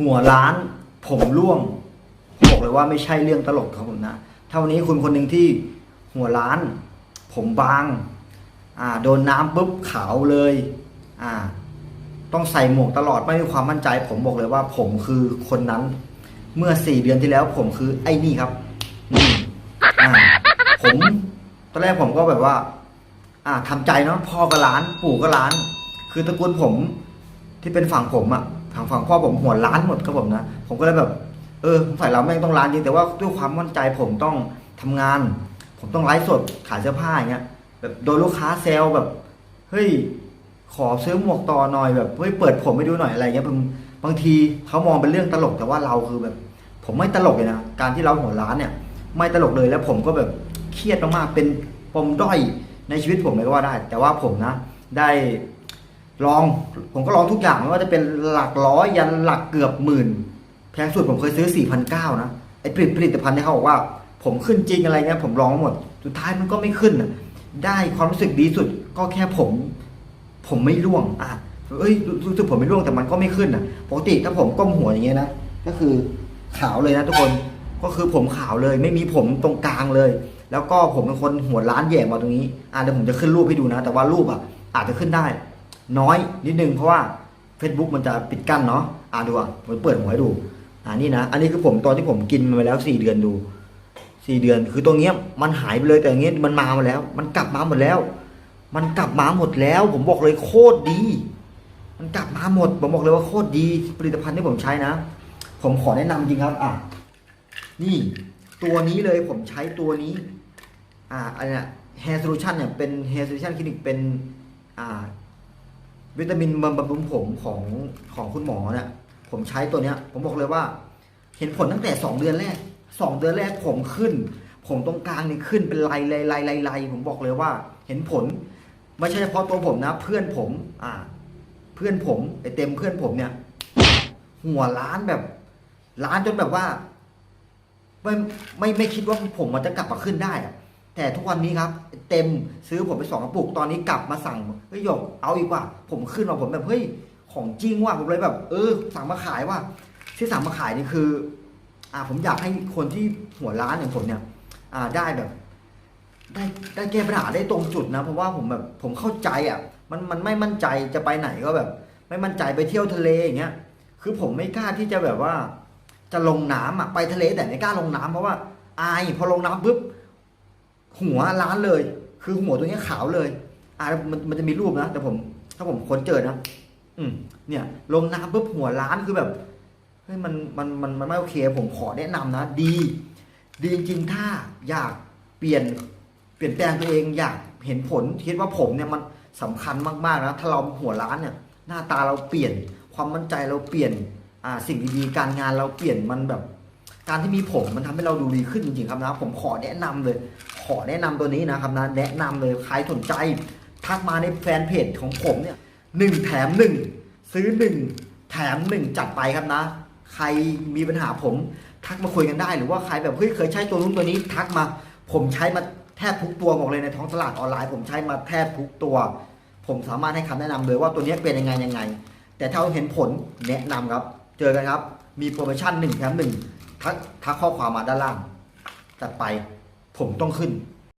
หัวล้าน ผมร่วงบอกเลยว่าไม่ใช่เรื่องตลกครับผมนะถ้าวันนี้คุณคนหนึ่งที่หัวล้าน ผมบาง อ่า โดนน้ำปุ๊บขาวเลย อ่า ต้องใส่หมวกตลอดไม่มีความมั่นใจ ผมบอกเลยว่า ผมคือคนนั้น เมื่อสี่เดือนที่แล้ว ผมคือไอ้นี่ครับนี่อ่าผมตอนแรกผมก็แบบว่า อ่าทำใจเนาะพ่อก็ร้าน ปู่ก็ร้าน คือตระกูลผม ที่เป็นฝั่งผมอะฝั่งฝั่งพ่อผมหัวล้านหมดครับผมนะ ผมก็เลยแบบ เออฝ่ายเราแม่งต้องร้านจริงแต่ว่าด้วยความมั่นใจผมต้องทำงาน ผมต้องไลฟ์สดขายเสื้อผ้าอย่างเงี้ยแบบโดนลูกค้าเซลแบบเฮ้ยขอซื้อหมวกต่อหน่อยแบบเฮ้ยเปิดผมให้ดูหน่อยอะไรเงี้ยบางบางทีเขามองเป็นเรื่องตลกแต่ว่าเราคือแบบ ผมไม่ตลกเลยนะการที่เราหัวล้านเนี่ย ไม่ตลกเลยแล้วผมก็แบบเครียดมากๆเป็นปมด้อยในชีวิตผมเลยก็ว่าได้ แต่ว่าผมนะได้ ลองผมก็ลองทุกอย่างไม่ว่าจะเป็นหลักร้อยยันหลักเกือบหมื่น แพงสุดผมเคยซื้อ 4,900นะไอ้ผลิตผลิตภัณฑ์ที่เขาบอกว่า ผมขึ้นจริงอะไรเงี้ยผมลองหมด สุดท้ายมันก็ไม่ขึ้น ได้ความรู้สึกดีสุดก็แค่ผม ผมไม่ร่วงอะเอ้ยรู้สึกผมไม่ร่วงแต่มันก็ไม่ขึ้นอะปกติถ้าผมก้มหัวอย่างเงี้ยนะก็คือขาวเลยนะทุกคนก็คือผมขาวเลย ไม่มีผมตรงกลางเลย แล้วก็ผมเป็นคนหัวล้านแหย่มาตรงนี้อะเดี๋ยวผมจะขึ้นรูปให้ดูนะ แต่ว่ารูปอะอาจจะขึ้นได้ น้อยนิดนึงเพราะว่า Facebook มันจะปิดกั้นเนาะอะดูอะผมเปิดหัวให้ดู อ่านี่นะ อันนี้คือผมตอนที่ผมกินมาแล้วสี่เดือนดูสี่เดือน คือตรงเนี้ยมันหายไปเลยแต่เงี้ยมันมาหมดแล้ว มันกลับมาหมดแล้ว มันกลับมาหมดแล้ว ผมบอกเลยโคตรดี มันกลับมาหมด ผมบอกเลยว่าโคตรดี ผลิตภัณฑ์ที่ผมใช้นะ ผมขอแนะนำจริงครับอะนี่ตัวนี้เลยผมใช้ตัวนี้ อ่าอันเนี้ย Hair Solution เนี่ยเป็น Hair Solution Clinic เป็น อ่า วิตามินบำรุงผมของของคุณหมอเนี่ยผมใช้ตัวเนี้ย ผมบอกเลยว่า เห็นผลตั้งแต่สองเดือนแรกสองเดือนแรกผมขึ้น ผมตรงกลางนี่ขึ้นเป็นลายลายลายลายลายผมบอกเลยว่า เห็นผลไม่ใช่เฉพาะตัวผมนะ เพื่อนผม อ่า เพื่อนผมไอเต็มเพื่อนผมเนี่ย หัวล้านแบบล้านจนแบบว่า ไม่ไม่ไม่คิดว่าผมมันจะกลับมาขึ้นได้อะ แต่ทุกวันนี้ครับ เต็มซื้อผมไปสองกระปุกตอนนี้กลับมาสั่งเฮ้ยหยกเอาอีกว่า ผมขึ้นมาผมแบบเฮ้ยของจริงว่ะผมเลยแบบ เออ สั่งมาขายว่าที่สั่งมาขายนี่คือ อ่า ผมอยากให้คนที่หัวร้านอย่างผมเนี่ย อ่าได้แบบ ได้ได้แก้ปัญหาได้ตรงจุดนะ เพราะว่าผมแบบผมเข้าใจอะ มันมันไม่มั่นใจจะไปไหนก็แบบ ไม่มั่นใจไปเที่ยวทะเลอย่างเงี้ย คือผมไม่กล้าที่จะแบบว่า จะลงน้ำอะไปทะเลแต่ไม่กล้าลงน้ำเพราะว่า อายพอลงน้ำปุ๊บ หัวล้านเลย คือหัวตัวนี้ขาวเลยอ่ามันมันจะมีรูปนะแต่ผม ถ้าผมค้นเจอนะอืมเนี่ย ลงน้ำปุ๊บหัวล้านคือแบบเฮ้ยมันมันมันมันไม่โอเคผมขอแนะนำนะ ดี ดีจริงถ้าอยากเปลี่ยนเปลี่ยนแปลงตัวเองอยากเห็นผลคิดว่าผมเนี่ยมันสำคัญมากๆนะถ้าเราหัวล้านเนี่ย หน้าตาเราเปลี่ยนความมั่นใจเราเปลี่ยนอ่าสิ่งดีๆการงานเราเปลี่ยนมันแบบ การที่มีผมมันทำให้เราดูดีขึ้นจริงๆครับนะ ผมขอแนะนำเลย ขอแนะนำตัวนี้นะครับนะแนะนำเลยใครสนใจทักมาในแฟนเพจของผมเนี่ยหนึ่งแถมหนึ่งซื้อหนึ่งแถมหนึ่งจัดไปครับนะ ใครมีปัญหาผม ทักมาคุยกันได้ หรือว่าใครแบบเฮ้ยเคยใช้ตัวนู้นตัวนี้ ทักมา ผมใช้มาแทบทุกตัวบอกเลยในท้องตลาดออนไลน์ ผมใช้มาแทบทุกตัว ผมสามารถให้คำแนะนำเลยว่าตัวนี้เป็นยังไงยังไง แต่ถ้าเห็นผลแนะนำครับ เจอกันครับ มีโปรโมชั่นหนึ่งแถมหนึ่ง ทักทักข้อความมาด้านล่างจัดไปผมต้องขึ้น